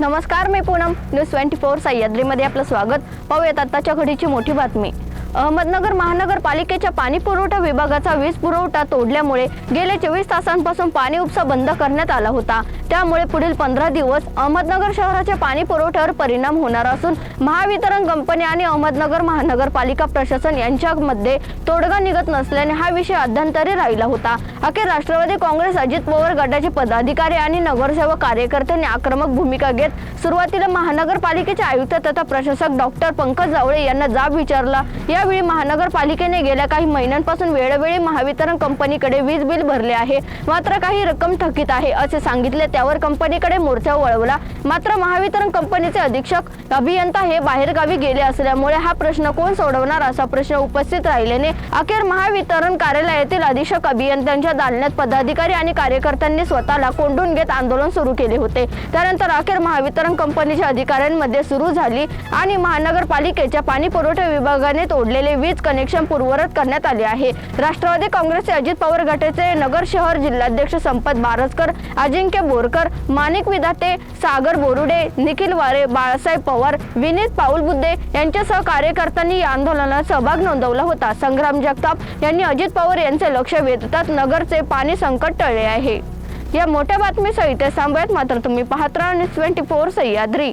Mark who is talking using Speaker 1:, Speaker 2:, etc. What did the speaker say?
Speaker 1: नमस्कार मी Poonam. News twenty four सह्याद्रीमध्ये आपलं स्वागत. पाहूयात आत्ताच्या घडीची मोठी बातमी. अहमदनगर महानगरपालिकेच्या पाणी पुरवठा विभागाचा वीज पुरवठा तोडल्यामुळे गेल्या चोवीस तासांपासून पाणी उपसा बंद करण्यात आला होता. त्यामुळे पुढील पंधरा दिवस अहमदनगर शहराच्या पाणी पुरवठ्यावर परिणाम होणार असून महावितरण कंपनी आणि अहमदनगर महानगरपालिका प्रशासन यांच्यामध्ये तोडगा निघत नसल्याने हा विषय अध्यंतरी राहिला होता. अखेर राष्ट्रवादी काँग्रेस अजित पवार गटाचे पदाधिकारी आणि नगरसेवक कार्यकर्त्यांनी आक्रमक भूमिका घेत सुरुवातीला महानगरपालिकेचे आयुक्त तथा प्रशासक डॉक्टर पंकज जावळे यांना जाब विचारला. यावेळी महानगरपालिकेने गेल्या काही महिन्यांपासून वेळोवेळी महावितरण कंपनीकडे वीज बिल भरले आहे. मात्र काही रक्कम थकीत आहे असे सांगितले. त्यावर कंपनीकडे मोर्चा वळवला. मात्र महावितरण कंपनीचे अधीक्षक अभियंता हे बाहेरगावी गेले असल्यामुळे हा प्रश्न कोण सोडवणार असा प्रश्न उपस्थित राहिल्याने अखेर महावितरण कार्यालयातील अधीक्षक अभियंत्यांच्या दालन्यात पदाधिकारी आणि कार्यकर्त्यांनी स्वतःला कोंडून घेत आंदोलन सुरू केले होते. त्यानंतर अखेर महावितरण कंपनीच्या अधिकाऱ्यांमध्ये सुरू झाली आणि महानगरपालिकेच्या पाणी पुरवठा विभागाने तोड तोडलेले वीज कनेक्शन पूर्ववत करण्यात आले आहे. राष्ट्रवादी काँग्रेसचे अजित पवार गटाचे नगर शहर जिल्हाध्यक्ष संपत बारसकर अजिंक्य बोरकर माणिक विधाते सागर बोरुडे निखिल वारे बाळासाहेब पवार विनीत पाऊल बुद्धे यांच्यासह कार्यकर्त्यांनी या आंदोलनात सहभाग नोंदवला होता. संग्राम जगताप यांनी अजित पवार यांचे लक्ष वेधतात नगरचे पाणी संकट टळले आहे. या मोठ्या बातमीसहित थांबूयात. मात्र तुम्ही पाहत राहा ट्वेंटी फोर सह्याद्री.